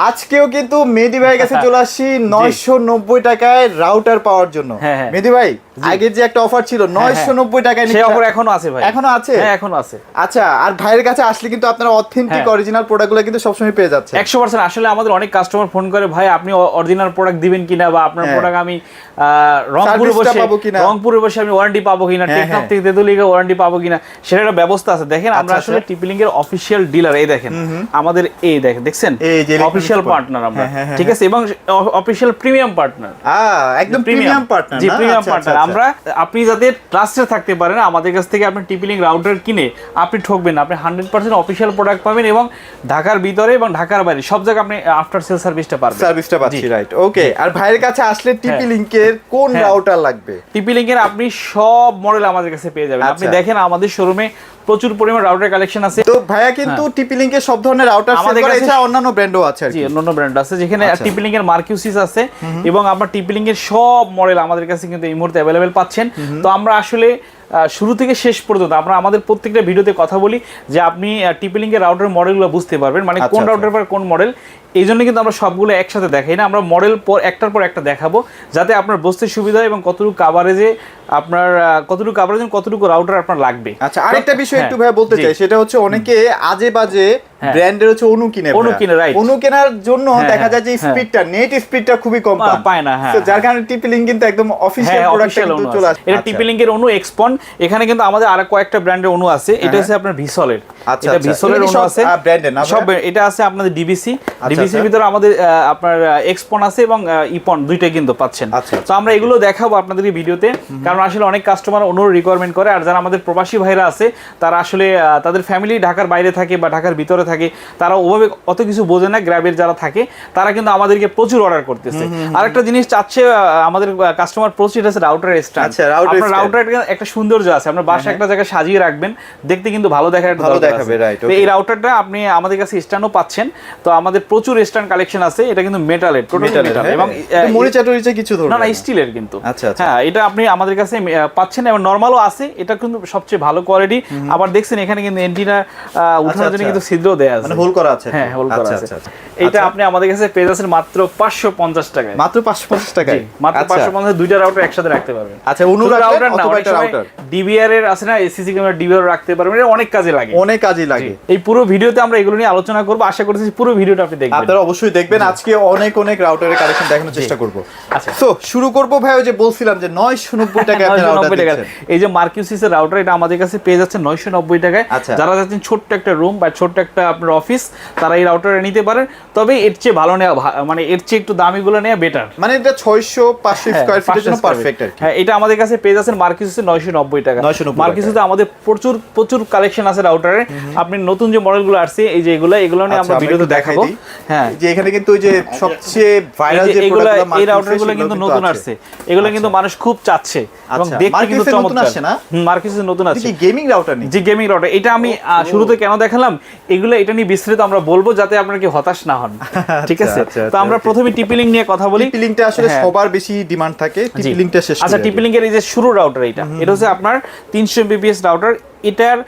আজকেও কিন্তু মেহেদি ভাইয়ের কাছে চলে আসছি নয়শো নব্বই টাকায় রাউটার পাওয়ার জন্য হ্যাঁ, হ্যাঁ। মেহেদি ভাই আগের যে একটা অফার ছিল নয়শো নব্বই টাকায় সে নিতে- অফার এখনও আছে ভাই। এখনও আছে? হ্যাঁ এখনও আছে। আচ্ছা আর ভাইয়ের কাছে আসলে কিন্তু আপনারা অথেন্টিক হ্যাঁ। অরিজিনাল প্রোডাক্টগুলো কিন্তু সবসময় পেয়ে যাচ্ছে একশো পার্সেন্ট আসলে আমাদের অনেক কাস্টমার ফোন করে ভাই আপনি অরিজিনাল প্রোডাক্ট দিবেন কিনা বা আপনার হ্যাঁ। প্রোডাক্ট আমি রংপুরে বসে রংপুরে বসে আমি ওয়ারেন্টি পাবো কিনা? হ্যাঁ, টেকনাফ হ্যাঁ। থেকে তেতুলিকে ওয়ারেন্টি পাবো কিনা? সেটা একটা ব্যবস্থা আছে। দেখেন আমরা আচ্ছা, আসলে আচ্ছা। টিপিলিং এর অফিসিয়াল ডিলার এই দেখেন আমাদের এই দেখেন দেখছেন? অফিসিয়াল পার্টনার আমরা। হ্যাঁ, হ্যাঁ, হ্যাঁ, ঠিক আছে? এবং অফিসিয়াল প্রিমিয়াম পার্টনার একদম প্রিমিয়াম পার্টনার জি প্রিমিয়াম পার্টনার আমরা আপনি যাতে ট্রাস্টে থাকতে পারেন আমাদের কাছ থেকে আপনি টিপি লিঙ্ক রাউটার কিনে আপনি ঠকবেন না আপনি হান্ড্রেড পার্সেন্ট অফিসিয়াল প্রোডাক্ট পাবেন এবং ঢাকার ভিতরে এবং ঢাকার বাইরে সব জায়গায় আপনি আফটার সেল সার্ভিসটা পাবেন সার্ভিসটা পাচ্ছি। রাইট ওকে আর ভাইয়ের কাছে আসলে টিপি লিঙ্কের লিংকের কোন হ্যাঁ। রাউটার লাগবে টিপি লিঙ্কের আপনি সব মডেল আমাদের কাছে পেয়ে যাবেন আপনি আচ্ছা। দেখেন আমাদের শোরুমে প্রচুর পরিমাণ রাউটার কালেকশন আছে। তো ভাইয়া কিন্তু টিপি লিংকের সব ধরনের রাউটার সেল আমাদের কাছে- এছাড়া অন্যান্য ব্র্যান্ডও আছে আর জি কি অন্য ব্র্যান্ড আছে যেখানে আচ্ছা। টিপি লিঙ্কের মার্কিউসিস আছে এবং আপনার টিপি লিঙ্কের সব মডেল আমাদের কাছে কিন্তু এই মুহূর্তে অ্যাভেলেবেল পাচ্ছেন। তো আমরা আসলে শুরু থেকে শেষ পর্যন্ত আমরা আমাদের প্রত্যেকটা ভিডিওতে কথা বলি যে আপনি টিপি লিঙ্কের রাউটার মডেলগুলো বুঝতে পারবেন মানে আচ্ছা, কোন আচ্ছা। রাউটার পর কোন মডেল এই জন্য কিন্তু আমরা সবগুলো একসাথে দেখাই না আমরা মডেল পর একটার পর একটা দেখাবো যাতে আপনার বুঝতে সুবিধা হয় এবং কতটুকু কাভারেজে আপনার কতটুকু কাভারেজ কতটুকু রাউটার আপনার লাগবে। আচ্ছা আরেকটা বিষয় হ্যাঁ, একটু ভাই বলতে চাই সেটা হচ্ছে অনেকে আজে বাজে। ব্র্যান্ডের হচ্ছে অনু কিনে অনু কিনে, right. অনু কেনার জন্য হ্যাঁ, দেখা যায় যে। স্পিডটা নেট স্পিডটা খুবই কম পায় না, হ্যাঁ, তো যার হ্যাঁ। কারণে টিপি লিংক কিন্তু একদম অফিশিয়াল প্রোডাক্ট কিন্তু চলে আসে এটা টিপি লিঙ্কের অনু এক্সপন এখানে কিন্তু আমাদের আর কয়েকটা ব্র্যান্ডের অনু আছে। এটা হচ্ছে আপনার ভিসলের আচ্ছা, এটা আচ্ছা। ভিসলের আছে। সব এটা আছে আপনাদের ডিবিসি ডিবিসির আচ্ছা। ভিতরে আমাদের আপনার এক্সপন আছে এবং ইপন দুইটাই কিন্তু পাচ্ছেন। আচ্ছা, তো আমরা এগুলো দেখাবো আপনাদের ভিডিওতে। কারণ আসলে অনেক কাস্টমার অনুর রিকোয়ারমেন্ট করে। আর যারা আমাদের প্রবাসী ভাইরা আছে তারা আসলে তাদের ফ্যামিলি ঢাকার বাইরে থাকে বা ঢাকার ভিতরে থাকে তারা ওভাবে অত কিছু বোঝে না গ্র্যাবের যারা থাকে তারা কিন্তু আমাদেরকে প্রচুর অর্ডার করতেছে। আরেকটা জিনিস চাচ্ছে আমাদের কাস্টমার প্রচুর আছে রাউটার স্ট্যান্ড আচ্ছা, আপনার রাউটার একটা সৌন্দর্য আছে। আপনার বাসা একটা জায়গায় সাজিয়ে রাখবেন দেখতে কিন্তু ভালো দেখার একটা ভালো দেখাবে, আছে। তো এই রাউটারটা আপনি আমাদের কাছে স্ট্যান্ডও পাচ্ছেন। তো আমাদের প্রচুর স্ট্যান্ড কালেকশন আছে এটা কিন্তু মেটালের টোটাল মেটাল। এবং মরিচা টরিচা কিছু ধরবে না না স্টিলের কিন্তু। আচ্ছা, আচ্ছা। হ্যাঁ এটা আপনি আমাদের কাছে পাচ্ছেন এবং নর্মালও আছে এটা কিন্তু সবচেয়ে ভালো কোয়ালিটি আবার দেখছেন এখানে কিন্তু এন্টিনা উঠানোর জন্য আচ্ছা। কিন্তু ছিদ্র দেয়া আছে। মানে হোল করা আছে। হ্যাঁ হোল করা আচ্ছা, আছে। আচ্ছা, আচ্ছা। এটা আচ্ছা। আপনি আমাদের কাছে মাত্র পাঁচশো পঞ্চাশ টাকায়। মাত্র পাঁচশো পঞ্চাশ টাকায়? মাত্র আচ্ছা। পাঁচশো পঞ্চাশ দুইটা রাউটার একসাথে রাখতে পারবেন। আচ্ছা অনু শুধু রাখবেন router না, রাউটার DVR এর আছে না এসিসি ক্যামেরা ডিবিআর রাখতে পারবেন এটা অনেক কাজে লাগে। অনেক কাজই লাগে। এই পুরো ভিডিওতে আমরা এগুলো নিয়ে আলোচনা করব। আশা করতেছি পুরো ভিডিওটা আপনি দেখবেন। আপনারা অবশ্যই দেখবেন। আজকে অনেক অনেক রাউটারের কালেকশন দেখানোর চেষ্টা করব। আচ্ছা। তো শুরু করব ভাই ওই যে বলছিলাম যে 990 টাকায় আপনি রাউটার 990 দিচ্ছেন। এই যে মার্কিউসিস এর রাউটার এটা আমাদের কাছে পেয়ে যাচ্ছে নয়শো নব্বই টাকায়। আচ্ছা। যারা যাচ্ছেন ছোট্ট একটা রুম বা ছোট্ট একটা আপনার অফিস তারা এই রাউটারটা নিতে পারেন। তবে এর চেয়ে ভালো নেওয়া মানে এর চেয়ে একটু দামিগুলো নেওয়া বেটার মানে এটা 600 500 স্কয়ার ফিটের জন্য পারফেক্ট আর কি। হ্যাঁ এটা আমাদের কাছে পেয়ে যাচ্ছেন মার্কিউসে নয়শো নব্বই টাকা 990 মার্কিউসে আমাদের প্রচুর প্রচুর কালেকশন আছে রাউটারে আপনি নতুন যে মডেলগুলো আসছে এই যে এগুলো এগুলো নিয়ে আচ্ছা, আমরা ভিডিওতে দেখাবো। হ্যাঁ। যে এখানে কিন্তু ওই যে সবচেয়ে ভাইরাল যে যে এগুলো প্রোডাক্টগুলো এই রাউটারগুলো কিন্তু নতুন আসছে। এগুলো কিন্তু মানুষ খুব চাচ্ছে এবং আচ্ছা, দেখতে কিন্তু চমৎকার। আসছে না? মার্কিউসে নতুন আসছে। কি গেমিং রাউটার নেই জি গেমিং রাউটার এটা আমি শুরুতে কেন দেখালাম? এগুলো এটা নিয়ে বিস্তারিত আমরা বলব যাতে আপনারা কি হতাশ না হন। ঠিক আছে? আচ্ছা, তো আচ্ছা, আমরা. প্রথমে টিপিলিং নিয়ে কথা বলি। টিপি লিংকটা আসলে হ্যাঁ। সবার বেশি ডিমান্ড থাকে। জি। টিপি লিংকটা শেষ আচ্ছা করি টিপি আগে। এই যে শুরু রাউটার এটা এটা হচ্ছে আপনার তিনশো এমবিপিএস রাউটার এটার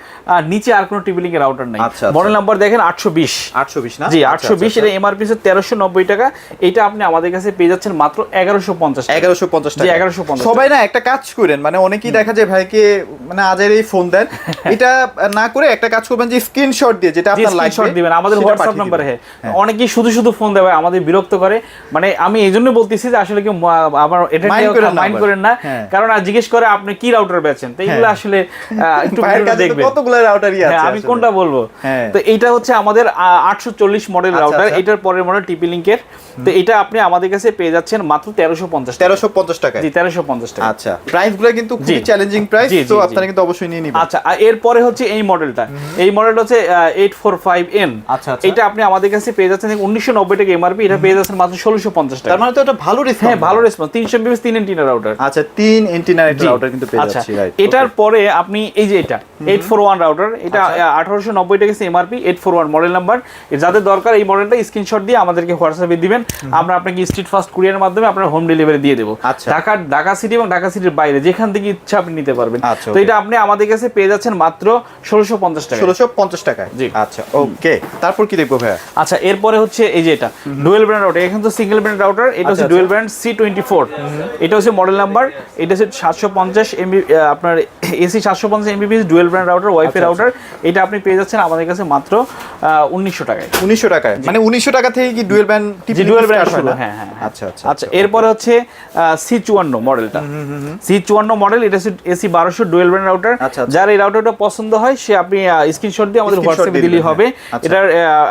নিচে আর কোনো টিপি লিঙ্কের রাউটার নাই। আচ্ছা, আচ্ছা। মডেল নাম্বার দেখেন আটশো বিশ। 820 না? জি আচ্ছা, আটশো বিশ আচ্ছা, এটা এমআরপি হচ্ছে তেরোশো নব্বই টাকা। এটা আপনি আমাদের কাছে পেয়ে যাচ্ছেন মাত্র এগারোশো পঞ্চাশ টাকা। 1150 জি, টাকা। 1150 সবাই না একটা কাজ করেন মানে অনেকেই দেখা যায় ভাইকে মানে আজেরই ফোন দেন। এটা না করে একটা কাজ করবেন যে স্ক্রিনশট দিয়ে যেটা আপনার লাগবে স্ক্রিনশট দিবেন। আমাদের হোয়াটসঅ্যাপ নাম্বার হ্যাঁ। অনেকেই শুধু শুধু ফোন দেবে আমাদের বিরক্ত করে। মানে আমি এই জন্য বলতেছি যে আসলে কি আমার এটা মাইন্ড করেন না হ্যাঁ। কারণ আর জিজ্ঞেস করে আপনি কি রাউটার বেচেন? তো এইগুলো আসলে একটু দেখবেন। কতগুলো রাউটারই আছে হ্যাঁ আমি কোনটা বলব? হ্যাঁ। তো এইটা হচ্ছে আমাদের আটশো চল্লিশ মডেল রাউটার। এটার পরের মডেল টিপি লিঙ্কের তো এটা আপনি আমাদের কাছে পেয়ে যাচ্ছেন মাত্র তেরোশো পঞ্চাশ টাকা 1350 টাকায়? জি তেরোশো পঞ্চাশ টাকা আচ্ছা প্রাইসগুলো কিন্তু খুবই চ্যালেঞ্জিং প্রাইস তো আপনারা কিন্তু অবশ্যই নিয়ে নিবেন। আচ্ছা আর এরপরে হচ্ছে এই মডেলটা এই মডেলটা হচ্ছে এইট ফোর ফাইভ এন আচ্ছা, আচ্ছা। এটা আপনি আমাদের কাছে পেয়ে যাচ্ছেন উনিশশো নব্বই টাকা এমআরপি এটা পেয়ে যাচ্ছেন মাত্র ষোলোশো পঞ্চাশ টাকা তার মানে তো এটা ভালো রেসপন্স হ্যাঁ ভালো রেসপন্স তিনশো এমবিএস তিন এন্টিনা রাউটার আচ্ছা তিন এন্টিনার রাউটার কিন্তু পেয়ে আচ্ছা যাচ্ছি রাইট এটার পরে আপনি এই যে এটা এইট ফোর ওয়ান রাউটার এটা আঠারোশো নব্বই টাকা MRP eight four one model number যাদের দরকার এই মডেলটা স্ক্রিনশট দিয়ে আমাদেরকে হোয়াটসঅ্যাপে দিবেন। আমরা আপনাকে স্ট্রিট ফাস্ট কুরিয়ারের মাধ্যমে আপনার হোম ডেলিভারি দিয়ে দেবো। আচ্ছা। ঢাকা ঢাকা সিটি এবং ঢাকা সিটির বাইরে যেখান থেকে ইচ্ছা আপনি নিতে পারবেন। আচ্ছা, তো এটা আপনি আমাদের কাছে পেয়ে যাচ্ছেন মাত্র ষোলোশো পঞ্চাশ টাকা ষোলোশো পঞ্চাশ টাকায়? জি। আচ্ছা ওকে তারপর কি দেখব ভাইয়া? আচ্ছা এরপরে হচ্ছে এই যে এটা ডুয়েল ব্র্যান্ড রাউটার এখানে তো সিঙ্গেল ব্র্যান্ড রাউটার এটা হচ্ছে আচ্ছা, dual brand C twenty four এটা হচ্ছে মডেল নাম্বার এটা হচ্ছে সাতশো পঞ্চাশ এমবি আপনার এসি সাতশো পঞ্চাশ Mbps dual brand router wifi আচ্ছা, রাউটার এটা আপনি পেয়ে যাচ্ছেন আমাদের কাছে মাত্র উনিশশো টাকায়। উনিশশো টাকায়? মানে উনিশশো টাকা থেকে কি ডুয়েল ব্যান্ড জি ডুয়েল ব্র্যান্ড শুরু হ্যাঁ হ্যাঁ হ্যাঁ। আচ্ছা আচ্ছা আচ্ছা এরপরে হচ্ছে সি চুয়ান্ন মডেলটা সি চুয়ান্ন মডেল এটা এসি বারোশো ডুয়েল ব্র্যান্ড রাউটার আচ্ছা, আচ্ছা। যার এই রাউটারটা পছন্দ হয় সে আপনি স্ক্রিনশট দিয়ে আমাদের হোয়াটসঅ্যাপে দিলেই হবে। হ্যাঁ। আচ্ছা। এটার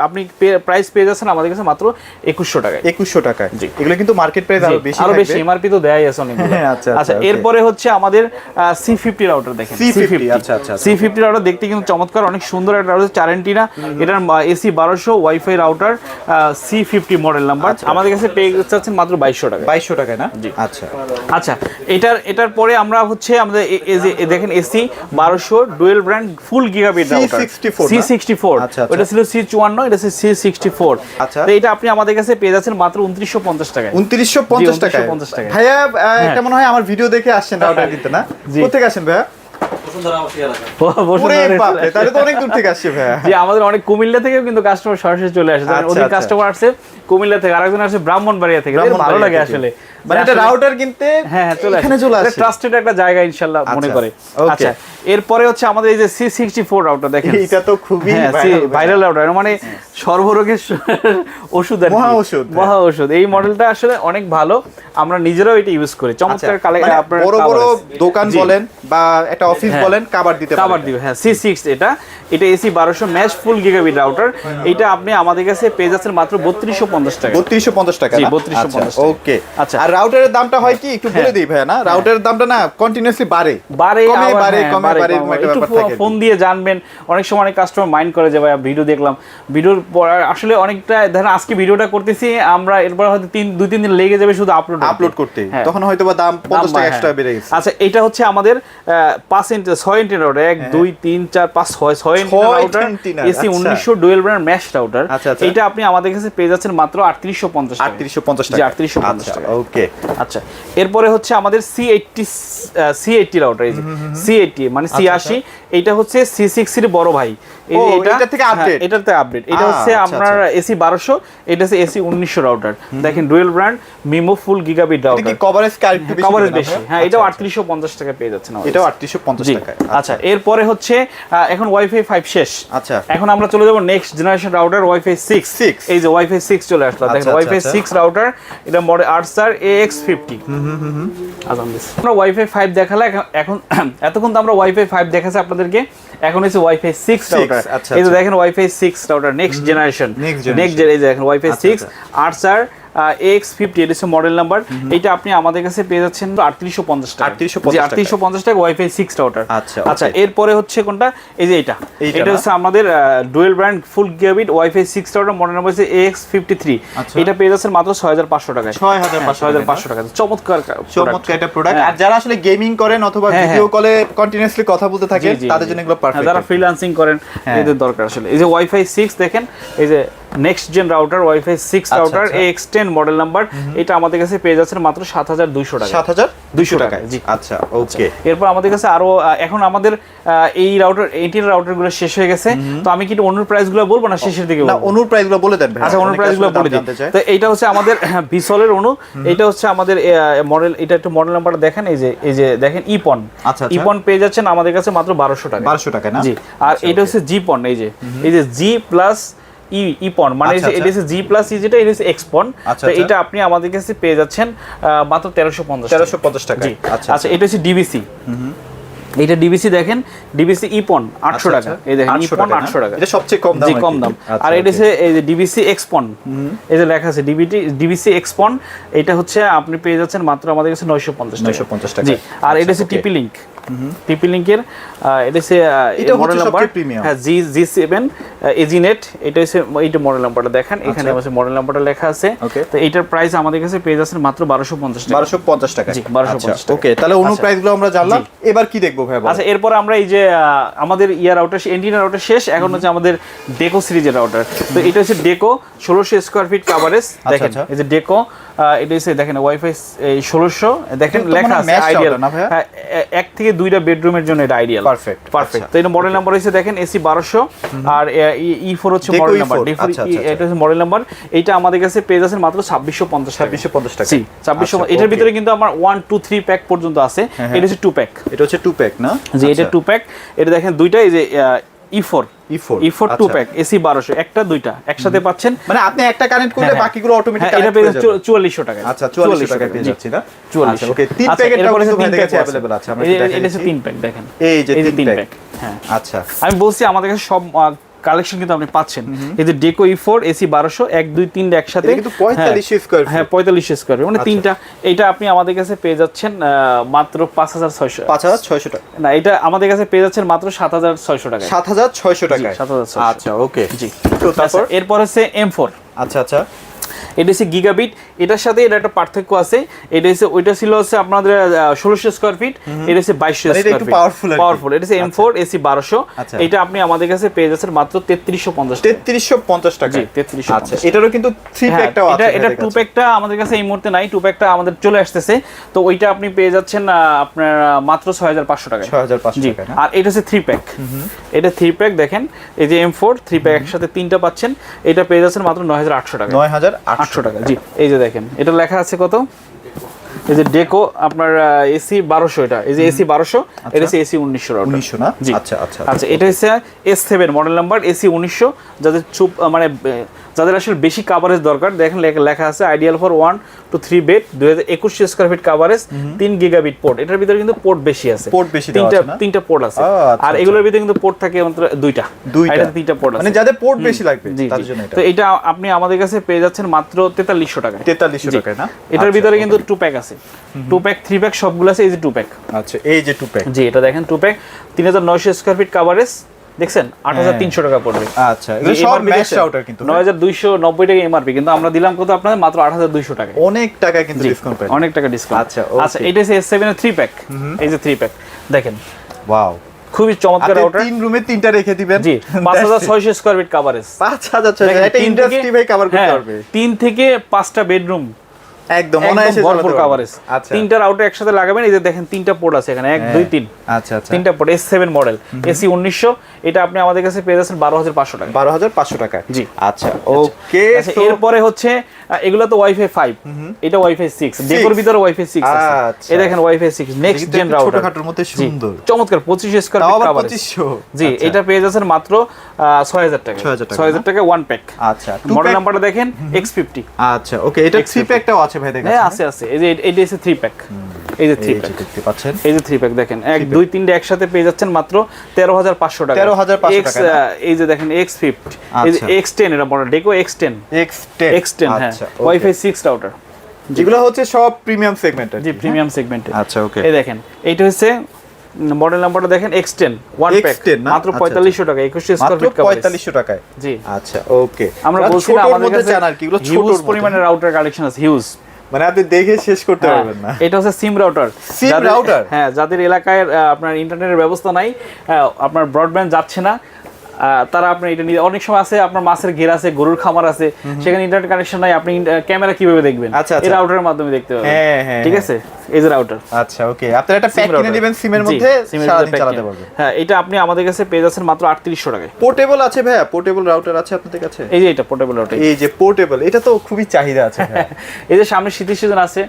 আপনি প্রাইস পেয়ে যাচ্ছেন আমাদের কাছে মাত্র একুশশো টাকায়। একুশশো টাকায়। জি। এগুলো কিন্তু মার্কেট প্রাইস আরও বেশি আরও। বেশি এমআরপি তো দেয়াই আছে অনেক হ্যাঁ, আচ্ছা, আচ্ছা, আচ্ছা এরপরে হচ্ছে আমাদের সি ফিফটি রাউটার দেখেন। C50, আচ্ছা, আচ্ছা, আচ্ছা। সি ফিফটি রাউটার দেখতে কিন্তু চমৎকার অনেক সুন্দর একটা রাউটার চারেন্টিনা এটার এসি বারোশো wifi router C fifty model number আমাদের কাছে পেয়ে যাচ্ছেন মাত্র বাইশশো টাকা বাইশশো টাকায় না? জি। আচ্ছা। আচ্ছা এটার এটার পরে আমরা হচ্ছে আমাদের দেখেন এসি বারোশো dual brand full gigabit router C? Sixty four. ওটা ছিল সি চুয়ান্ন এটা সি সিক্সটি ফোর আচ্ছা। এটা আপনি আমাদের কাছে পেয়ে যাচ্ছেন মাত্র উনত্রিশশো পঞ্চাশ টাকায়। উনত্রিশশো পঞ্চাশ টাকা 2950 টাকায়। ভাইয়া এটা মনে হয়? আমার ভিডিও দেখে আসছেন রাউটার কিনতে না। কোথেকে আসেন ভাইয়া? ওরে বাপরে তাহলে তো অনেক দূর থেকে আসছে ভাইয়া। যে আমাদের অনেক কুমিল্লা থেকেও কিন্তু কাস্টমার সরাসরি চলে আসে। আচ্ছা, অনেক আচ্ছা। কাস্টমার আসছে কুমিল্লা থেকে আরেকজন আসছে ব্রাহ্মণবাড়িয়া থেকে। ভালো লাগে আসলে। মানে এটা রাউটার কিনতে হ্যাঁ হ্যাঁ চলে এখানে চলে আসে। ট্রাস্টেড একটা জায়গা ইনশাল্লাহ মনে আচ্ছা, করে। আচ্ছা এরপরে হচ্ছে আমাদের এই যে সি সিক্সটি ফোর রাউটার দেখেন। এটা তো খুবই হ্যাঁ ভাইরাল রাউটার মানে সর্বরোগের ওষুধ আর মহা ওষুধ। মহা ওষুধ। এই মডেলটা আসলে অনেক ভালো। আমরা নিজেরাও এটা ইউজ করি। চমৎকার কালে মানে আপনার বড় বড় দোকান বলেন বা একটা অফিস হ্যাঁ। বলেন দিতে দিবে হ্যাঁ সি সিক্স এটা এটা এসি বারোশো ম্যাশ ফুল গিগাবিট রাউটার এটা আপনি আমাদের কাছে পেয়ে যাচ্ছেন মাত্র বত্রিশশো পঞ্চাশ টাকা বত্রিশশো পঞ্চাশ টাকা জি, না? 3250 আচ্ছা। ওকে আচ্ছা। আর রাউটারের দামটা হয় কি একটু বলে হ্যাঁ। দিই না রাউটারের দামটা না কন্টিনিউয়াসলি বাড়ে কমে বাড়ে হ্যাঁ, কমে বাড়ে, বাড়ে কমে। এরকম একটা। ফোন দিয়ে জানবেন অনেক সময় অনেক কাস্টমার মাইন্ড করে যে ভাই ভিডিও দেখলাম ভিডিওর পর আসলে অনেকটা ধরেন আজকে ভিডিওটা করতেছি আমরা এরপর হয়তো তিন দুই তিন দিন লেগে যাবে শুধু আপলোড আপলোড করতে হ্যাঁ। তখন হয়তো বা দাম পঞ্চাশ টাকা হ্যাঁ। এক্সট্রা বেড়ে গেছে আচ্ছা এটা হচ্ছে আমাদের পাঁচ ইঞ্চি ছয় ইঞ্চি রাউটার এক দুই তিন চার পাঁচ ছয় ছয় ইঞ্চি রাউটার এসি আচ্ছা। উনিশশো ডুয়েল ব্র্যান্ড ম্যাশ রাউটার আচ্ছা, আচ্ছা। এটা আপনি আমাদের কাছে পেয়ে যাচ্ছেন মাত্র আটত্রিশশো পঞ্চাশ আটত্রিশশো পঞ্চাশ টাকা। 3850 আচ্ছা টাকা। ওকে আচ্ছা এরপরে হচ্ছে আমাদের C eighty C eighty router এই যে সি এইটটি মানে সি আশি এইটা হচ্ছে সি সিক্স এর বড় ভাই। এই আচ্ছা, ও, যে এটা থেকে update? এটার থেকে আপডেট এটা হচ্ছে আচ্ছা, আপনার এসি বারোশো এটা হচ্ছে এসি উনিশশো রাউটার দেখেন dual band MIMO full gigabit এটা রাউটার কভারেজ কভারেজ বেশি হ্যাঁ আচ্ছা, এটাও আচ্ছা। আটত্রিশশো পঞ্চাশ টাকা পেয়ে এটাও আটত্রিশশো পঞ্চাশ টাকায়। আচ্ছা। এরপরে হচ্ছে এখন ওয়াইফাই ফাইভ শেষ। আচ্ছা। এখন আমরা চলে যাব next generation router wifi six Six। এই যে ওয়াইফাই সিক্স চলে আসলো। আচ্ছা, দেখেন আচ্ছা, ওয়াইফাই আচ্ছা। সিক্স রাউটার এটা model Archer A X fifty আমরা ওয়াইফাই ফাইভ দেখালে এখন- এতক্ষণ তো আমরা ওয়াইফাই ফাইভ দেখাচ্ছি আপনাদেরকে এখন হচ্ছে ওয়াইফাই সিক্স রাউটার আচ্ছা, এই যে আচ্ছা। দেখেন wifi six router next generation. Next এই যে দেখেন ওয়াইফাই আচ্ছা, সিক্স আর্টসার এক্স ফিফটি এটা হচ্ছে মডেল নাম্বার এটা আপনি আমাদের কাছে পেয়ে যাচ্ছেন আটত্রিশশো পঞ্চাশ টাকা। 3850 জি, 3850 টাকা। ওয়াইফাই সিক্স রাউটার আচ্ছা, আচ্ছা এরপরে হচ্ছে কোনটা? এই যে এটা এটা হচ্ছে আমাদের dual brand full gigabit wifi six router model number হচ্ছে এক্স ফিফটি থ্রি। এটা পেয়ে যাচ্ছেন মাত্র ছয় হাজার পাঁচশো টাকায় 6500 ছয় হাজার পাঁচশো টাকা চমৎকার চমৎকার একটা প্রোডাক্ট হ্যাঁ। আর যারা আসলে গেমিং করেন অথবা হ্যাঁ, ভিডিও কলে কন্টিনিউয়াসলি কথা বলতে থাকেন তাদের জন্য এগুলো হ্যাঁ, যারা পারফেক্ট ফ্রিল্যান্সিং করেন হ্যাঁ। এদের দরকার আসলে। এই যে ওয়াইফাই সিক্স দেখেন এই যে next gen router wifi six আচ্ছা, রাউটার আচ্ছা। এক্স টেন মডেল নাম্বার এটা আমাদের কাছে পেয়ে যাচ্ছেন মাত্র সাত হাজার দুইশো টাকা সাত হাজার দুইশো 200 টাকায়? জি। আচ্ছা ওকে। এরপর আমাদের কাছে আরও এখন আমাদের এই রাউটার এইটিন রাউটারগুলো শেষ হয়ে গেছে। তো আমি কিন্তু অনুর প্রাইসগুলো বলব না শেষের দিকে না অনুর প্রাইসগুলো বলে দেন আচ্ছা অনুর প্রাইসগুলো বলে দিই। তো এইটা হচ্ছে আমাদের বিসলের অনু। এটা হচ্ছে আমাদের মডেল এটা একটু মডেল নাম্বার দেখেন এই যে এই যে দেখেন ইপন আচ্ছা, আচ্ছা। ইপন পেয়ে যাচ্ছেন আমাদের কাছে মাত্র বারোশো টাকা বারোশো টাকা না? জি। আর এটা হচ্ছে জি পন এই যে। এই যে জি প্লাস ই ইপন মানে যে আচ্ছা, এটা হচ্ছে জি প্লাস ই যেটা এটা হচ্ছে এক্সপন আচ্ছা, তো আচ্ছা। এটা আপনি আমাদের কাছে পেয়ে যাচ্ছেন মাত্র তেরোশো পঞ্চাশ তেরোশো পঞ্চাশ টাকা জি। আচ্ছা এটা হচ্ছে ডিবিসি এটা ডিবিসি দেখেন ডিবিসি ইপন আটশো টাকা। এই দেখেন ইপন আটশো টাকা। এটা সবচেয়ে কম দাম কম দাম। আচ্ছা, আর এটা হচ্ছে এই যে ডিবিসি এক্সপন এই যে লেখা আছে ডিবিটি ডিবিসি এক্সপন এটা হচ্ছে আপনি পেয়ে যাচ্ছেন মাত্র আমাদের কাছে নয়শো পঞ্চাশ টাকা। 950 টাকা। আর এটা আচ্ছা, হচ্ছে টিপি লিঙ্ক টিপি লিঙ্কের এটা হচ্ছে এটা মডেল নাম্বার হ্যাঁ জি জি সেভেন এজি নেট এটা হচ্ছে এইটা মডেল নাম্বারটা দেখেন এখানে আচ্ছা। হচ্ছে মডেল নাম্বারটা লেখা আছে। তো এইটার প্রাইস আমাদের কাছে পেয়ে যাচ্ছে মাত্র বারোশো পঞ্চাশ টাকা। বারোশো পঞ্চাশ টাকা জি, 1250 টাকা। ওকে তাহলে অন্য আচ্ছা। প্রাইসগুলো আমরা জানলাম। এবার কি দেখব ভাই আচ্ছা এরপর আমরা এই যে আমাদের ইয়ার রাউটার এন্টিনা রাউটার শেষ এখন হচ্ছে আমাদের ডেকো সিরিজের রাউটার তো এটা হচ্ছে ডেকো ষোলোশো স্কোয়ার ফিট কাভারেজ দেখেন আচ্ছা। এই যে ডেকো এটা হচ্ছে দেখেন ওয়াইফাই ষোলোশো। দেখেন লেখা আছে আইডিয়াল? হ্যাঁ এক থেকে দুইটা বেডরুমের জন্য এটা আইডিয়াল পারফেক্ট আচ্ছা। তো এটা মডেল নাম্বার হচ্ছে দেখেন এসি বারোশো। আর ই ফোর হচ্ছে মডেল নাম্বার আচ্ছা, আচ্ছা, আচ্ছা। এটা হচ্ছে মডেল নাম্বার এইটা আমাদের কাছে পেয়ে যাচ্ছে মাত্র ছাব্বিশশো পঞ্চাশ ছাব্বিশশো পঞ্চাশ টাকা। ছাব্বিশশো আচ্ছা, এটার ভিতরে কিন্তু আমার ওয়ান টু থ্রি প্যাক পর্যন্ত আছে। হ্যাঁ, এটা হচ্ছে টু প্যাক এটা হচ্ছে টু প্যাক না? যে এটা আচ্ছা। টু প্যাক এটা দেখেন দুইটা এই যে ই ফোর E4 ই ফোর টু আচ্ছা। প্যাক এসি বারোশো একটা দুইটা একসাথে পাচ্ছেন মানে আপনি একটা কানেক্ট করলে হ্যাঁ, হ্যাঁ। বাকিগুলো অটোমেটিক হ্যাঁ এটা পেয়ে যাবেন চুয়াল্লিশশো টাকা আচ্ছা 44 টাকা পেয়ে যাচ্ছি না চুয়াল্লিশ ওকে তিন প্যাকেটটাও কিন্তু ভাইদের কাছে अवेलेबल আছে আমরা একটু এটা দেখাই হচ্ছে দিচ্ছি। তিন প্যাক দেখেন এই যে তিন তিন pack। প্যাক হ্যাঁ আচ্ছা আমি বলছি আমাদের কাছে সব কালেকশন কিন্তু আপনি পাচ্ছেন। এই যে ডেকো ই ফোর এসি বারোশো এক দুই তিনটা একসাথে। এটা কিন্তু 45 স্কয়ার হ্যাঁ পঁয়তাল্লিশ স্কোয়ার মানে আচ্ছা। তিনটা। এটা আপনি আমাদের কাছে পেয়ে যাচ্ছেন মাত্র পাঁচ হাজার ছয়শো পাঁচ হাজার ছয়শো টাকা। না এটা আমাদের কাছে পেয়ে যাচ্ছেন মাত্র সাত হাজার ছয়শো টাকা সাত হাজার ছয়শো টাকা 7,600 আচ্ছা ওকে জি। তো তারপর? আচ্ছা, এরপর হচ্ছে এম ফোর আচ্ছা আচ্ছা। এটা হচ্ছে গিগাবিট এটার সাথে এটা একটা পার্থক্য আছে। এটা হচ্ছে ওইটা ছিল হচ্ছে আপনাদের ষোলোশো স্কোয়ার ফিট এটা হচ্ছে বাইশশো স্কোয়ার ফিট powerful পাওয়ারফুল এটা হচ্ছে এম ফোর এসি বারোশো। আচ্ছা। এটা আপনি আমাদের কাছে পেয়ে যাচ্ছেন মাত্র তেত্রিশশো পঞ্চাশ তেত্রিশশো পঞ্চাশ টাকা জি, 3350 আচ্ছা এটারও কিন্তু থ্রি আছে এটা এটা টু প্যাকটা আমাদের কাছে এই মুহূর্তে নাই টু প্যাকটা আমাদের চলে আসতেছে। তো ওইটা আপনি পেয়ে যাচ্ছেন আপনার মাত্র ছয় হাজার পাঁচশো টাকায়। 6500 জি টাকায় না? আর এটা হচ্ছে থ্রি প্যাক এটা থ্রি প্যাক দেখেন এই যে এম ফোর থ্রি প্যাক একসাথে তিনটা পাচ্ছেন এটা পেয়ে যাচ্ছেন মাত্র নয় হাজার আটশো টাকা নয় হাজার আটশো টাকা জি। এই যে দেখেন এটা লেখা আছে কত? এই যে ডেকো আপনার এসি বারোশো এটা। এই যে এসি বারোশো এটা হচ্ছে এসি উনিশশো উনিশশো না? জি। আচ্ছা আচ্ছা আচ্ছা। এটা হচ্ছে S seven model number AC উনিশশো। যাদের চুপ মানে যাদের আসলে বেশি কাভারেজ দরকার দেখেন লেখা- আছে ideal for one two three bed দুই হাজার একুশ স্কোয়ার ফিট কাভারেজ তিন গিগাবিট পোর্ট এটার ভিতরে কিন্তু পোর্ট বেশি আছে। Port বেশি তিনটা তিনটা পোর্ট আছে। আচ্ছা, আর এগুলোর ভিতরে কিন্তু পোর্ট থাকে মাত্র দুইটা। দুইটা। তিনটা পোর্ট আছে। মানে যাদের পোর্ট বেশি লাগবে জি জন্য এটা। তো এটা আপনি আমাদের কাছে পেয়ে যাচ্ছেন মাত্র তেতাল্লিশশো টাকায়। তেতাল্লিশশো জি। টাকায় না? এটার আচ্ছা, ভিতরে কিন্তু টু প্যাক আছে। টু প্যাক থ্রি প্যাক সবগুলো আছে এই যে টু প্যাক আচ্ছা এই যে টু প্যাক জি এটা দেখেন টু প্যাক তিন হাজার নয়শো স্কোয়ার ফিট কাভারেজ দেখছেন? আট হাজার তিনশো টাকা পড়বে। আচ্ছা সব ম্যাশ রাউটার কিন্তু নয় হাজার দুইশো নব্বই টাকা এমআরপি কিন্তু আমরা দিলাম কত আপনাদের? মাত্র আট হাজার দুইশো টাকা অনেক টাকা কিন্তু ডিসকাউন্ট অনেক টাকা ডিসকাউন্ট আচ্ছা, আচ্ছা এটা হচ্ছে এস সেভেন থ্রি প্যাক এই যে থ্রি প্যাক দেখেন। ওয়াও খুবই চমৎকার রাউটার তিন রুমে তিনটা রেখে দিবেন। জি পাঁচ হাজার ছয়শো স্কোয়ার ফিট কাভারেজ পাঁচ হাজার ছয়শো একটা ইন্ডাস্ট্রি ভাই কভার করতে পারবে। হ্যাঁ, তিন থেকে পাঁচটা বেডরুম একদম অনায়াসে ভরপুর পারবে। কাভারেজ আচ্ছা। তিনটা রাউটার একসাথে লাগাবেন এই যে দেখেন তিনটা পোর্ট আছে এখানে এক হ্যাঁ। দুই তিন। আচ্ছা আচ্ছা। তিনটা port S seven model AC উনিশশো এটা আপনি আমাদের কাছে পেয়ে যাচ্ছেন বারো হাজার পাঁচশো টাকা। বারো হাজার পাঁচশো টাকা। জি। আচ্ছা ওকে আচ্ছা এরপরে হচ্ছে এগুলো তো ওয়াইফাই ফাইভ এটা ওয়াইফাই সিক্স ডেকোর ভিতরে ওয়াইফাই সিক্স আচ্ছা। দেখেন WiFi six next gen router ছোটখাটোর মধ্যে সুন্দর। চমৎকার পঁচিশ স্কোয়ার ফিট জি এটা পেয়ে যাচ্ছেন মাত্র ছয় হাজার টাকা। ছয় হাজার টাকা ওয়ান প্যাক আচ্ছা মডেল নাম্বারটা দেখেন এক্স ফিফটি আচ্ছা ওকে এটা থ্রি প্যাকটাও আছে ভাই দেখেন হ্যাঁ আছে আছে। এই যে এটা এসে থ্রি প্যাক এই যে থ্রি প্যাক দেখতে পাচ্ছেন। এই যে থ্রি প্যাক দেখেন এক দুই তিনটে একসাথে পেয়ে যাচ্ছেন মাত্র তেরো হাজার পাঁচশো টাকা। 13,500 X, টাকা এই যে দেখেন এক্স ফিফটি আচ্ছা। এক্স টেন এটা model Deco X ten X ten X ten হ্যাঁ। আচ্ছা ওয়াইফাই সিক্স রাউটার যেগুলো হচ্ছে সব প্রিমিয়াম সেগমেন্টের জি প্রিমিয়াম সেগমেন্টে আচ্ছা ওকে এই দেখেন এইটা হচ্ছে মডেল নাম্বারটা দেখেন x ten one pack X10 মাত্র আচ্ছা, পঁয়তাল্লিশশো টাকা একুশশো স্কোয়ার ফিট কাভারেজ টাকায়? জি। আচ্ছা ওকে আমরা বলছি আমাদের কাছে চান আর হিউজ পরিমাণে রাউটার কালেকশন আছে হিউজ মানে আপনি দেখে শেষ করতে পারবেন না। এটা হচ্ছে সিম রাউটার সিম রাউটার হ্যাঁ যাদের এলাকায় আপনার ইন্টারনেটের ব্যবস্থা নাই আহ, আপনার ব্রডব্যান্ড যাচ্ছে না তারা আপনি এটা নিয়ে অনেক সময় আছে আপনার মাছের ঘের আছে গরুর খামার আছে সেখানে ইন্টারনেট কানেকশন নাই আপনি ক্যামেরা কীভাবে দেখবেন? আচ্ছা, আচ্ছা। এই রাউটারের মাধ্যমে দেখতে পাবেন হ্যাঁ, হ্যাঁ, ঠিক হ্যাঁ। আছে? এই যে রাউটার আচ্ছা ওকে আপনারা একটা প্যাক কিনে নেবেন সিমের মধ্যে সারাদিন চালাতে পারবেন। হ্যাঁ এটা আপনি আমাদের কাছে পেয়ে যাচ্ছেন মাত্র আটত্রিশশো টাকায়। পোর্টেবল আছে ভাইয়া পোর্টেবল রাউটার আছে আপনাদের কাছে? এই যে এটা পোর্টেবল রাউটার এই যে পোর্টেবল এটা তো খুবই চাহিদা আছে এই যে সামনে শীতের সিজন আছে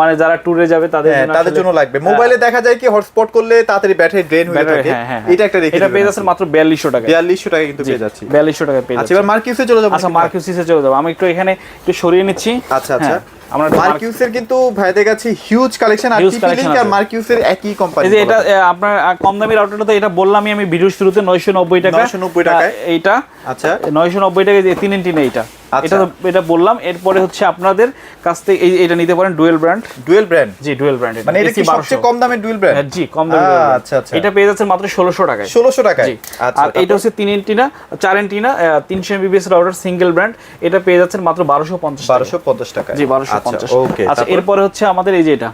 মানে যারা ট্যুরে যাবে তাদের হ্যাঁ তাদের জন্য লাগবে। মোবাইলে দেখা যায় কি হটস্পট করলে তাড়াতাড়ি ব্যাটারি ড্রেন হয়ে থাকে। হ্যাঁ, হ্যাঁ, এটা একটা রেখে এটা পেয়ে যাচ্ছেন মাত্র বিয়াল্লিশশো টাকা বিয়াল্লিশশো টাকা কিন্তু পেয়ে যাচ্ছি। বিয়াল্লিশশো টাকা পেয়ে আচ্ছা এবার মার্কিউসে চলে যাব আচ্ছা মার্কিউসিসে চলে যাব। আমি একটু এখানে একটু সরিয়ে নিচ্ছি। আচ্ছা আচ্ছা। হ্যাঁ, আমরা মার্কিউসের কিন্তু ভাইদের কাছে হিউজ কালেকশন আর Huge টিপি লিংক আর। মার্কিউসের একই কোম্পানি এই যে এটা আপনার কম দামি রাউটারটা তো এটা বললামই আমি ভিডিওর শুরুতে নয়শো নব্বই টাকা 990 টাকায়। এইটা আচ্ছা নয়শো নব্বই টাকা যে তিন ইঞ্চি এইটা আচ্ছা। এটা এটা বললাম এরপরে হচ্ছে আপনাদের কাছ থেকে এটা নিতে পারেন ডুয়েল ব্র্যান্ড। Dual band? জি ডুয়েল ব্র্যান্ড মানে এটা কি সবচেয়ে কম দামের ডুয়েল ব্র্যান্ড? জি কম দামে আচ্ছা আচ্ছা। এটা পেয়ে যাচ্ছে মাত্র ষোলোশো টাকায়। ষোলোশো টাকায়? জি। আচ্ছা আর এটা হচ্ছে তিন ইঞ্চি না চার ইঞ্চি না তিনশো এমবিবিএস রাউটার সিঙ্গেল ব্র্যান্ড এটা পেয়ে যাচ্ছেন মাত্র বারোশো পঞ্চাশ বারোশো পঞ্চাশ টাকা জি বারোশো পঞ্চাশ। ওকে আচ্ছা এরপরে হচ্ছে আমাদের এই যে এটা।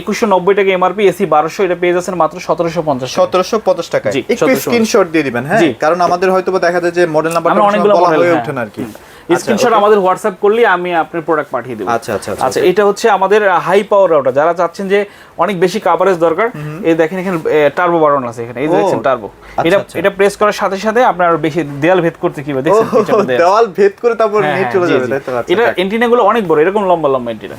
একুশশো নব্বই টাকা এমআরপি এসি বারোশো এটা পেয়ে যাচ্ছেন মাত্র সতেরোশো পঞ্চাশ সতেরোশো পঞ্চাশ টাকা জি, একটু স্ক্রিনশট দিয়ে দিবেন হ্যাঁ? কারণ আমাদের হয়তো বা দেখা যায় যে মডেল নাম্বার আমরা অনেকগুলো বলা হয়ে হ্যাঁ। ওঠে না আর কি। স্ক্রিনশট আমাদের হোয়াটসঅ্যাপ করলে আমি আপনার প্রোডাক্ট পাঠিয়ে দেবো। আচ্ছা আচ্ছা আচ্ছা আচ্ছা এটা হচ্ছে আমাদের হাই পাওয়ার রাউটার যারা চাচ্ছেন যে অনেক বেশি কাভারেজ দরকার এই দেখেন এখানে টার্বো বাটন আছে এখানে। এই দেখছেন টার্বো আচ্ছা, এটা আচ্ছা। এটা প্রেস করার সাথে সাথে আপনার বেশি দেয়াল ভেদ করতে কি দেখছেন। দেওয়াল ভেদ করে তারপর হ্যাঁ, নেট হ্যাঁ, চলে যাবে আচ্ছা, এটা আচ্ছা। এন্টিনা গুলো অনেক বড় এরকম লম্বা লম্বা এন্টিনা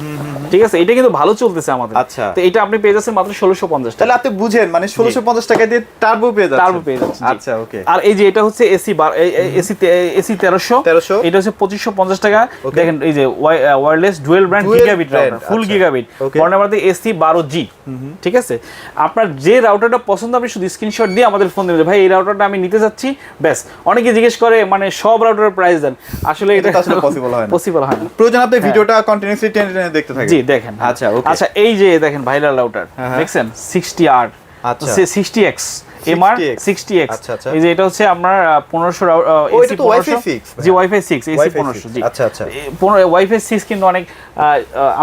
ঠিক আছে এটা কিন্তু ভালো চলতেছে আমাদের। আচ্ছা। তো এটা আপনি পেয়ে যাচ্ছেন মাত্র ষোলোশো পঞ্চাশ টাকা। তাহলে আপনি বুঝেন মানে ষোলোশো পঞ্চাশ টাকা দিয়ে টার্বো পেয়ে যাচ্ছে টার্বো পেয়ে যাচ্ছেন আচ্ছা ওকে আর এই যে এটা হচ্ছে এসি এসি এসি তেরোশো। 1300 এটা হচ্ছে পঁচিশশো পঞ্চাশ টাকা। দেখেন এই যে wireless dual band gigabit router full. Gigabit. বর্ণাবাদে AC বারো জি ঠিক আছে? আপনার যে রাউটারটা পছন্দ আপনি শুধু স্ক্রিনশট দিয়ে আমাদের ফোন দেবেন ভাই এই রাউটারটা আমি নিতে যাচ্ছি। ব্যাস। অনেকে জিজ্ঞেস করে মানে সব রাউটারের প্রাইস দেন? আসলে এটা আসলে possible হয় না। পসিবল হয় না। প্রয়োজন আপনি ভিডিওটা কন্টিনিউসলি টেনে টেনে দেখতে থাকেন। জি দেখেন। আচ্ছা আচ্ছা এই যে দেখেন ভাইরাল রাউটার হ্যাঁ, হ্যাঁ। দেখছেন? সিক্সটি আর আচ্ছা। Sixty X MR 60X sixty X আচ্ছা, আচ্ছা। এই যে এটা হচ্ছে আপনার পনেরোশো ও, এটা তো Wi-Fi 6 জি ওয়াইফাই সিক্স এসি Wi-Fi পনেরোশো 6 জি। আচ্ছা, আচ্ছা। ওয়াইফাই সিক্স কিন্তু অনেক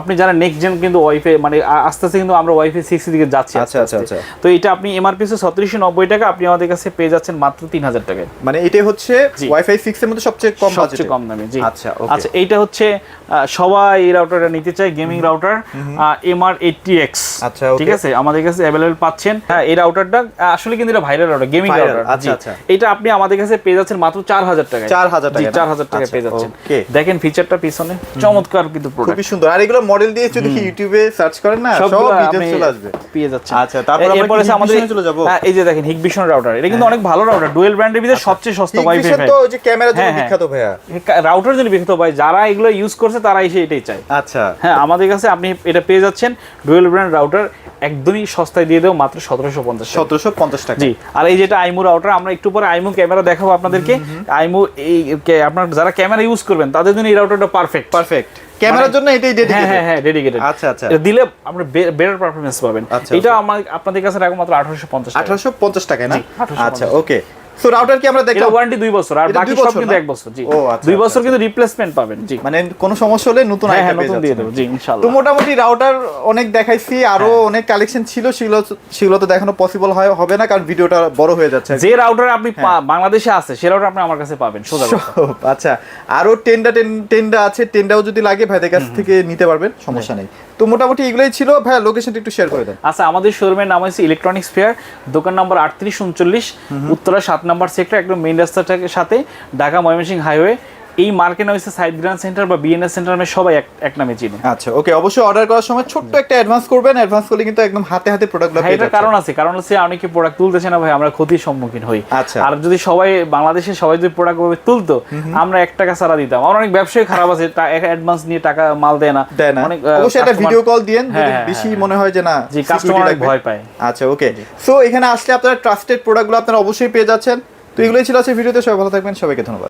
আপনি যারা নেক্সট জেন কিন্তু ওয়াইফাই মানে আস্তে আস্তে কিন্তু আমরা ওয়াইফাই সিক্স দিকে যাচ্ছি আচ্ছা, আস্তে আচ্ছা, তো এটা আপনি এমআরপি হচ্ছে সতেরোশো নব্বই টাকা আপনি আমাদের কাছে পেয়ে যাচ্ছেন মাত্র তিন হাজার টাকায়। মানে এটাই হচ্ছে ওয়াইফাই 6 এর মধ্যে সবচেয়ে কম সবচেয়ে কম দামে জি। আচ্ছা, আচ্ছা এইটা হচ্ছে সবাই এই রাউটারটা নিতে চায় gaming router MR eighty X আচ্ছা, ঠিক আছে? আমাদের কাছে অ্যাভেলেবল পাচ্ছেন। হ্যাঁ এই রাউটারটা আসলে কিন্তু এটা ভাইরাল রাউটার গেমিং রাউটার আচ্ছা, আচ্ছা। এটা আপনি আমাদের কাছে পেয়ে যাচ্ছেন মাত্র চার হাজার টাকায়। 4000 টাকায় না? চার হাজার টাকায় আচ্ছা, পেয়ে যাচ্ছেন। দেখেন ফিচারটা পিছনে। চমৎকার কিন্তু প্রোডাক্ট খুবই সুন্দর। আর এগুলো মডেল দিয়ে যদি ইউটিউবে সার্চ করেন না সব আপনি চলে আসবে। পেয়ে যাচ্ছেন আচ্ছা, তারপর আমরা এরপরে আমাদের চলে যাব? হ্যাঁ, এই যে দেখেন হিগবিশন রাউটার এটা কিন্তু অনেক ভালো রাউটার ডুয়েল ব্র্যান্ডের ভিতরে সবচেয়ে সস্তা ওয়াইফাই তো ওই যে ক্যামেরার জন্য হ্যাঁ, হ্যাঁ। বিখ্যাত ভাইয়া। রাউটার যদি বিখ্যাত ভাই। যারা এগুলো ইউজ করছে তারা এসে এটাই চায়। আচ্ছা। হ্যাঁ আমাদের কাছে আপনি এটা পেয়ে যাচ্ছেন ডুয়েল ব্র্যান্ড রাউটার একদমই সস্তায় দিয়ে দেবো মাত্র সতেরোশো পঞ্চাশ সতেরোশো পঞ্চাশ টাকা। জি আর এই যেটা আইমু রাউটার আমরা একটু পরে আইমু ক্যামেরা দেখাবো আপনাদেরকে। আইমু এই আপনার যারা ক্যামেরা ইউজ করবেন তাদের জন্য এই রাউটারটা পারফেক্ট পারফেক্ট ক্যামেরার জন্য এটাই হ্যাঁ ডেডিকেটেড হ্যাঁ হ্যাঁ ডেডিকেটেড আচ্ছা, আচ্ছা। দিলে আমরা বেটার পারফরমেন্স পাবেন। আচ্ছা, এটা আমার আপনাদের কাছে রাখব মাত্র আঠারোশো পঞ্চাশ আঠারোশো পঞ্চাশ টাকায় না? আচ্ছা ওকে সো রাউটার কি আমরা দেখলাম? ওয়ারেন্টি দুই বছর আর বাকি সব কিন্তু না? এক বছর জি। ও, আচ্ছা, দুই আচ্ছা, বছর কিন্তু রিপ্লেসমেন্ট পাবেন জি। মানে কোনো সমস্যা হলে নতুন হ্যাঁ হ্যাঁ আইটেম নতুন দিয়ে দেবো জি ইনশাল্লাহ তো মোটামুটি রাউটার অনেক দেখাইছি আরও হ্যাঁ। অনেক কালেকশন ছিল সেগুলো সেগুলো তো দেখানো পসিবল হয় হবে না কারণ ভিডিওটা বড় হয়ে যাচ্ছে। যে রাউটার আপনি হ্যাঁ। বাংলাদেশে আছে সে রাউটার আপনি আমার কাছে পাবেন সোজা আচ্ছা। আরও টেন্ডা টেন্ডা আছে টেন্ডাও যদি লাগে ভাইদের কাছ থেকে নিতে পারবেন সমস্যা নেই। তো মোটামুটি এগুলোই ছিল। ভাইয়া লোকেশনটা একটু শেয়ার করে দেন। আচ্ছা আমাদের শোরুমের নাম হচ্ছে ইলেকট্রনিক্স ফেয়ার দোকান নম্বর আটত্রিশ উনচল্লিশ উত্তরা সাত নম্বর সেক্টর একদম মেইন রাস্তাটার সাথে ঢাকা ময়মনসিংহ হাইওয়ে এই মার্কেট নাম হচ্ছে সাইড গ্রান্ড সেন্টার বা বিএনএস সেন্টার নামে সবাই এক- নামে চিনে। আচ্ছা ওকে অবশ্যই অর্ডার করার সময় ছোট্ট একটা অ্যাডভান্স করবেন অ্যাডভান্স করলে কিন্তু একদম হাতে হাতে প্রোডাক্টগুলো হ্যাঁ পেয়ে এটার কারণ আছে কারণ হচ্ছে অনেকে প্রোডাক্ট তুলতেছে না ভাই আমরা ক্ষতির সম্মুখীন হই। আচ্ছা। আর যদি সবাই বাংলাদেশে সবাই যদি প্রোডাক্ট ভাবে তুলতো আমরা এক টাকা ছাড়া দিতাম। আমার অনেক ব্যবসায়ী খারাপ আছে অ্যাডভান্স নিয়ে টাকা মাল দেয় না। দেয় না। অনেক অবশ্যই একটা ভিডিও কল দিয়েন হ্যাঁ, যদি হ্যাঁ, বেশি হ্যাঁ। মনে হয় যে না জি কাস্টমার ভয় পায়। আচ্ছা ওকে। সো এখানে আসলে আপনারা ট্রাস্টেড প্রোডাক্টগুলো আপনারা অবশ্যই পেয়ে যাচ্ছেন। তো এগুলোই ছিল আছে ভিডিওতে সবাই ভালো থাকবেন সবাইকে ধন্যবাদ।